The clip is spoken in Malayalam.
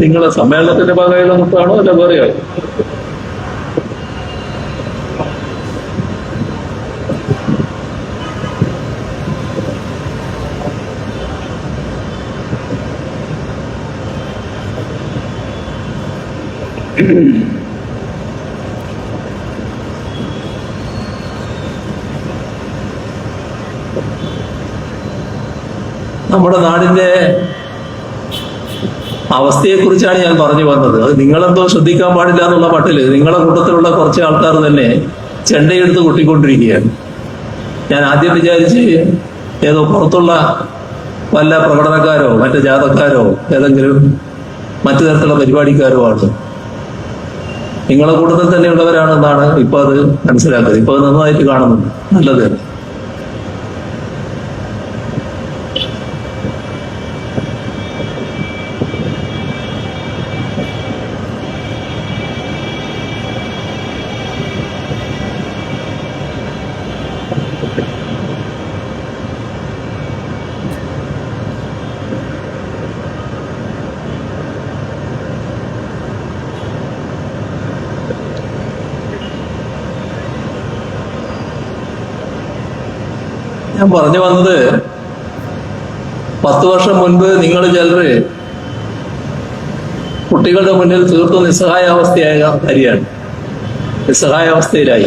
നിങ്ങളെ സമ്മേളനത്തിന്റെ ഭാഗമായുള്ള മുത്താണോ അല്ല വേറെയോ നമ്മുടെ നാടിന്റെ അവസ്ഥയെക്കുറിച്ചാണ് ഞാൻ പറഞ്ഞു വന്നത്. അത് നിങ്ങളെന്തോ ശ്രദ്ധിക്കാൻ പാടില്ല എന്നുള്ള മട്ടിൽ നിങ്ങളുടെ കൂട്ടത്തിലുള്ള കുറച്ച് ആൾക്കാർ തന്നെ ചെണ്ടയെടുത്ത് കൊട്ടിക്കൊണ്ടിരിക്കുകയാണ്. ഞാൻ ആദ്യം വിചാരിച്ച് ഏതോ പുറത്തുള്ള വല്ല പ്രകടനക്കാരോ മറ്റു ജാതക്കാരോ ഏതെങ്കിലും മറ്റു തരത്തിലുള്ള പരിപാടിക്കാരോ ആണ്. നിങ്ങളെ കൂട്ടത്തിൽ തന്നെയുള്ളവരാണെന്നാണ് ഇപ്പൊ അത് മനസ്സിലാക്കുന്നത്. ഇപ്പൊ അത് നന്നായിട്ട് കാണുന്നുണ്ട്. നല്ലത് തന്നെ. ഞാൻ പറഞ്ഞു വന്നത് പത്ത് വർഷം മുൻപ് നിങ്ങൾ ചിലര് കുട്ടികളുടെ മുന്നിൽ തീർത്തും നിസ്സഹായാവസ്ഥയായ കാര്യമാണ്. നിസ്സഹായാവസ്ഥയിലായി.